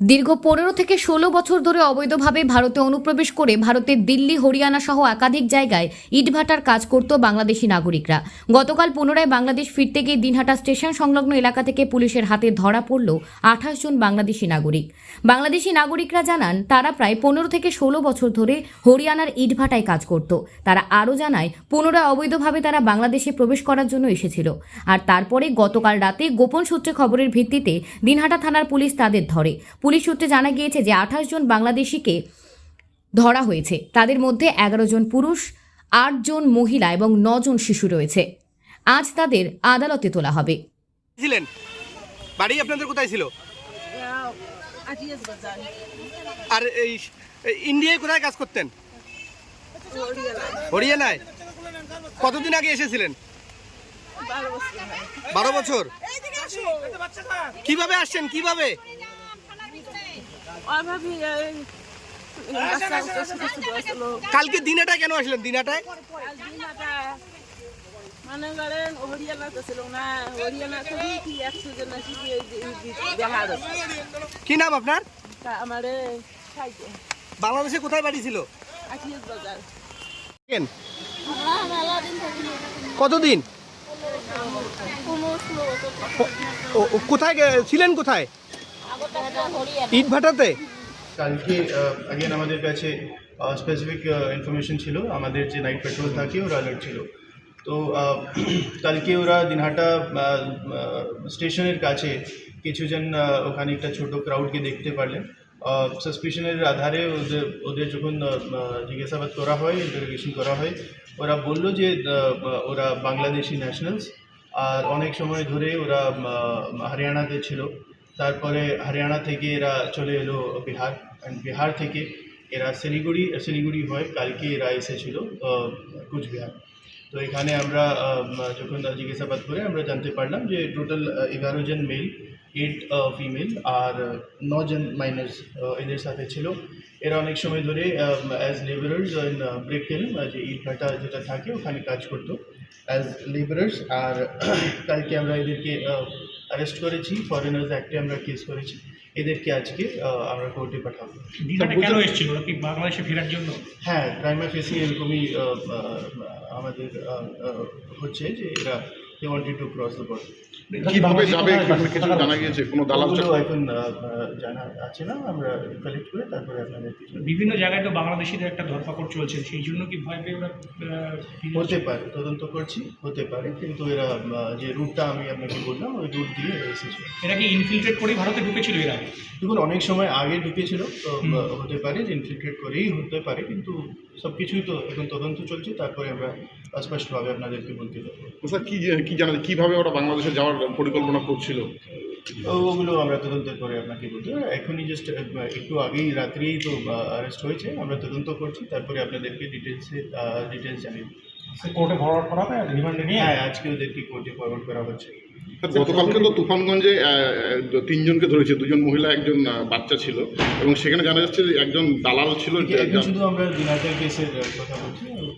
দীর্ঘ পনেরো থেকে ষোলো বছর ধরে অবৈধভাবে ভারতে অনুপ্রবেশ করে ভারতের দিল্লি, হরিয়ানা সহ একাধিক জায়গায় ইটভাটার কাজ করত বাংলাদেশি নাগরিকরা। গতকাল পুনরায় বাংলাদেশ ফিরতে গিয়ে দিনহাটা স্টেশন সংলগ্ন এলাকা থেকে পুলিশের হাতে ধরা পড়ল আঠাশ জন বাংলাদেশি নাগরিক। বাংলাদেশি নাগরিকরা জানান, তারা প্রায় পনেরো থেকে ষোলো বছর ধরে হরিয়ানার ইটভাটায় কাজ করত। তারা আরও জানায়, পুনরায় অবৈধভাবে তারা বাংলাদেশে প্রবেশ করার জন্য এসেছিল। আর তারপরে গতকাল রাতে গোপন সূত্রে খবরের ভিত্তিতে দিনহাটা থানার পুলিশ তাদের ধরে। পুলিশ সূত্রে জানা গিয়েছে যে আঠাশ জন বাংলাদেশিকে ধরা হয়েছে। তাদের মধ্যে এগারো জন পুরুষ আট জন মহিলা এবং জন শিশু রয়েছে। আজ তাদের আদালতে তোলা হবে। ছিলেন। বাড়ি আপনাদের কোথায় ছিল? আর এই ইন্ডিয়ায় কোথায় কাজ করতেন? হরিয়ানায়। কতদিন আগে এসেছিলেন। বারো বছর। কীভাবে আসছেন? কীভাবে অভাবী এই বাচ্চা উচ্চ ছোট ছোট আসলো কালকে দিনাটায় কেন আসলেন? দিনাটায়? দিনাটা মনে করেন ছিল না হরিয়ানা থেকে কি একশো জন দেখা কি নাম আপনার? তা আমারে বাংলাদেশে কোথায় বাড়ি ছিল? কতদিন? কোথায় ছিলেন কোথায়? ইট ভাটাতে? কালকে আগেন আমাদের কাছে স্পেসিফিক ইনফরমেশন ছিল। আমাদের যে নাইট পেট্রোল থাকে, ওরা অ্যালার্ট ছিল। তো কালকে ওরা দিনহাটা স্টেশনের কাছে কিছুজন ওখানে একটা ছোট ক্রাউডকে দেখতে পারলেন। সাসপিশনের আধারে ওদের ওদের যখন জিজ্ঞাসাবাদ করা হয় ইন্টারোগেশন করা হয়, ওরা বলল যে ওরা বাংলাদেশি ন্যাশনালস আর অনেক সময় ধরে ওরা হরিয়ানাতে ছিল। তারপরে হরিয়ানা থেকে এরা চলে এলো বিহার। অ্যান্ড বিহার থেকে এরা শিলিগুড়ি শিলিগুড়ি হয়ে, কালকে এরা এসেছিল কুচবিহার। তো এখানে আমরা যখন জিজ্ঞাসাবাদ করে আমরা জানতে পারলাম যে টোটাল এগারো জন মেল এইট ফিমেল আর নজন মাইনার্স এদের সাথে ছিল। এরা অনেক সময় ধরে as labourers in brick kiln যে ইট ভাটা যেটা থাকে, ওখানে কাজ করতো। অ্যাজ লেবারার্স আর, কালকে আমরা এদেরকে অ্যারেস্ট করেছি ফরেনার্স অ্যাক্টে আমরা কেস করেছি। এদেরকে আজকে আমরা কোর্টে পাঠাবো। কেন এসেছিল? কি বাংলাদেশে ফেরার জন্য? হ্যাঁ ক্রাইমা ফেসি এরকমই আমাদের হচ্ছে যে এরা they wanted to cross the border কীভাবে যাবে কিছু জানা গিয়েছে? কোনো দালাল এখন জানা আছে না আমরা কালেক্ট করে তারপরে আপনাদেরকে জানাব। বিভিন্ন জায়গায় তো বাংলাদেশিদের একটা ধরপাকড় চলছে সেই জন্য কি ভয় পেয়ে ওরা হতে পারে তদন্ত করছি হতে পারে কিন্তু এরা যে রুটটা আমি আপনাকে বললাম ওই রুট দিয়ে এসেছে। এরা কি ইনফিল্ট্রেট করেই ভারতে ঢুকেছিল এরা? দেখুন অনেক সময় আগে ঢুকেছিল তো হতে পারে যে ইনফিল্ট্রেট করেই হতে পারে কিন্তু সব কিছুই তো এখন তদন্ত চলছে তারপরে আমরা স্পষ্টভাবে আপনাদেরকে বলতে পারব। স্যার কি কি জানা কীভাবে ওরা বাংলাদেশে যাওয়ার পরিকল্পনা করছিল? ওগুলো আমরা তদন্ত করে আপনাকে বলতে এখনই জাস্ট একটু আগেই রাত্রেই তো অ্যারেস্ট হয়েছে। আমরা তদন্ত করছি। তারপরে আপনাদেরকে ডিটেলসে ডিটেলস জানিয়ে দেবো। কোর্টে ফরওয়ার্ড করা হবে? রিমান্ডে নিয়ে? হ্যাঁ আজকে ওদেরকে কোর্টে ফরওয়ার্ড করা হচ্ছে। গতকালকে তো তুফানগঞ্জে তিনজনকে ধরেছে। দুজন মহিলা একজন বাচ্চা ছিল। এবং সেখানে জানা যাচ্ছে যে একজন দালাল ছিল। শুধু আমরা দিনাটার কেসের কথা বলছি।